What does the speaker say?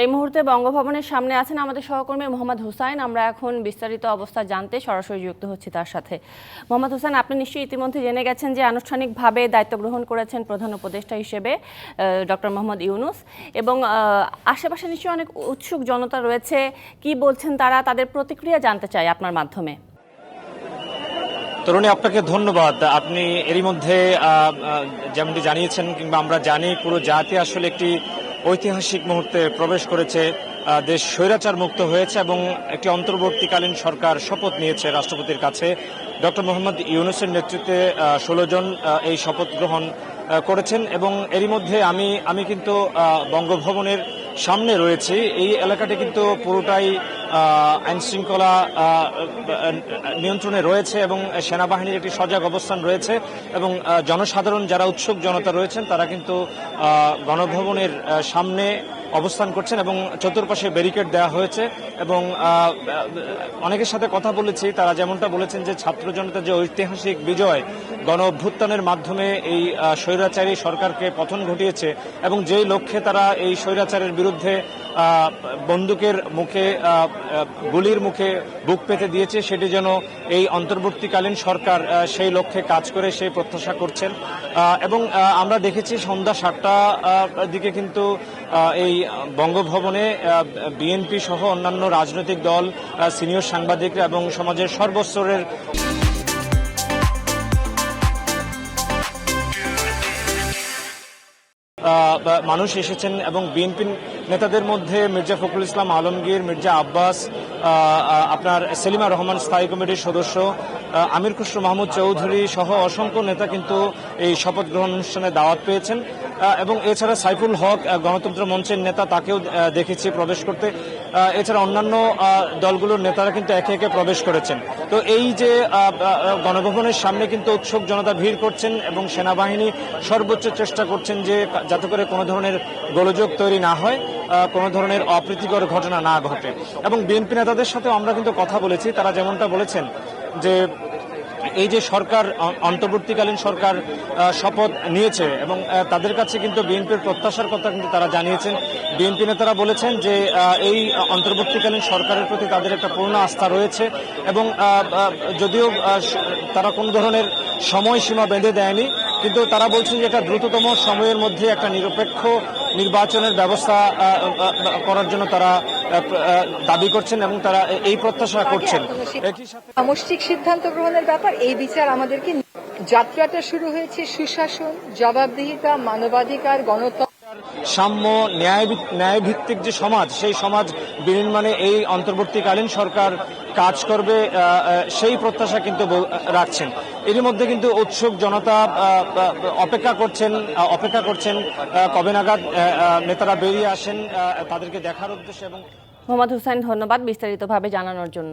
এই মুহূর্তে বঙ্গভবনের সামনে আছেন আমাদের সহকর্মী মোহাম্মদ হুসাইন। আমরা এখন বিস্তারিত অবস্থা জানতে সরাসরি যুক্ত হচ্ছি তার সাথে। মোহাম্মদ হুসাইন, আপনি নিশ্চয়ই ইতিমধ্যে জেনে গেছেন যে আনুষ্ঠানিকভাবে দায়িত্ব গ্রহণ করেছেন প্রধান উপদেষ্টা হিসেবে ডক্টর মোহাম্মদ ইউনুস। এবং আশেপাশে নিশ্চয়ই অনেক উৎসুক জনতা রয়েছে। কি বলছেন তারা? তাদের প্রতিক্রিয়া জানতে চাই আপনার মাধ্যমে। তরুণী, আপনাকে ধন্যবাদ। আপনি এরই মধ্যে যেমনটি জানিয়েছেন কিংবা আমরা জানি, পুরো জাতি আসলে একটি ঐতিহাসিক মুহূর্তে প্রবেশ করেছে দেশ স্বৈরাচার মুক্ত হয়েছে এবং একটি অন্তর্বর্তীকালীন সরকার শপথ নিয়েছে রাষ্ট্রপতির কাছে। ডক্টর মোহাম্মদ ইউনুসের নেতৃত্বে ষোলো জন এই শপথ গ্রহণ করেছেন এবং এরই মধ্যে আমি আমি কিন্তু বঙ্গভবনের সামনে রয়েছি। এই এলাকাটি কিন্তু পুরোটাই আইন শৃঙ্খলা নিয়ন্ত্রণে রয়েছে এবং সেনাবাহিনীর একটি সজাগ অবস্থান রয়েছে এবং জনসাধারণ যারা উৎসুক জনতা রয়েছেন, তারা কিন্তু গণভবনের সামনে অবস্থান করছেন এবং চতুর্পাশে ব্যারিকেড দেওয়া হয়েছে এবং অনেকের সাথে কথা বলেছি, তারা যেমনটা বলেছেন যে ছাত্র জনতার যে ঐতিহাসিক বিজয়, গণ অভ্যুত্থানের মাধ্যমে এই স্বৈরাচারী সরকারকে পতন ঘটিয়েছে এবং যেই লক্ষ্যে তারা এই স্বৈরাচারের বিরুদ্ধে বন্দুকের মুখে গুলির মুখে বুক পেতে দিয়েছে। সেটি যেন এই অন্তর্বর্তীকালীন সরকার সেই লক্ষ্যে কাজ করে, সেই প্রত্যাশা করছেন। এবং আমরা দেখেছি সন্ধ্যা সাতটা দিকে কিন্তু এই বঙ্গভবনে বিএনপি সহ অন্যান্য রাজনৈতিক দল সিনিয়র সাংবাদিকরা এবং সমাজের সর্বস্তরের মানুষ এসেছেন এবং বিএনপি নেতাদের মধ্যে মির্জা ফখরুল ইসলাম আলমগীর, মির্জা আব্বাস আপনার সেলিমা রহমান স্থায়ী কমিটির সদস্য আমির খুসরু মাহমুদ চৌধুরী সহ অসংখ্য নেতা কিন্তু এই শপথ গ্রহণ অনুষ্ঠানে দাওয়াত পেয়েছেন। এবং এছাড়া সাইফুল হক গণতন্ত্র মঞ্চের নেতা, তাকেও দেখেছি প্রবেশ করতে। এছাড়া অন্যান্য দলগুলোর নেতারা কিন্তু একে একে প্রবেশ করেছেন। তো এই যে গণভবনের সামনে কিন্তু উৎসুক জনতা ভিড় করছেন এবং সেনাবাহিনী সর্বোচ্চ চেষ্টা করছেন যে, যাতে করে কোনো ধরনের গোলযোগ তৈরি না হয় কোনো ধরনের অপ্রীতিকর ঘটনা না ঘটে। এবং বিএনপি নেতাদের সাথে আমরা কিন্তু কথা বলেছি, তারা যেমনটা বলেছেন যে এই যে সরকার অন্তর্বর্তীকালীন সরকার শপথ নিয়েছে এবং তাদের কাছে কিন্তু বিএনপির প্রত্যাশার কথা কিন্তু তারা জানিয়েছেন। বিএনপি নেতারা বলেছেন যে এই অন্তর্বর্তীকালীন সরকারের প্রতি তাদের একটা পূর্ণ আস্থা রয়েছে এবং যদিও তারা কোনো ধরনের সময়সীমা বেঁধে দেয়নি, কিন্তু তারা বলছেন যে এটা দ্রুততম সময়ের মধ্যে একটা নিরপেক্ষ নির্বাচনের ব্যবস্থা করার জন্য তারা দাবি করছেন এবং তারা এই প্রত্যাশা করছেন। সামষ্টিক সিদ্ধান্ত গ্রহণের ব্যাপার এই বিচার আমাদেরকে যাত্রাটা শুরু হয়েছে সুশাসন জবাবদিহিতা মানবাধিকার গণতন্ত্র সাম্য ন্যায় ন্যায়ভিত্তিক যে সমাজ, সেই সমাজ বিনির্মাণে এই অন্তর্বর্তীকালীন সরকার কাজ করবে সেই প্রত্যাশা কিন্তু রাখছেন। এরই মধ্যে কিন্তু উৎসুক জনতা অপেক্ষা করছেন অপেক্ষা করছেন কবে নাগাদ নেতারা বেরিয়ে আসেন তাদেরকে দেখার উদ্দেশ্যে এবং মোহাম্মদ হুসাইন, ধন্যবাদ বিস্তারিতভাবে জানানোর জন্য।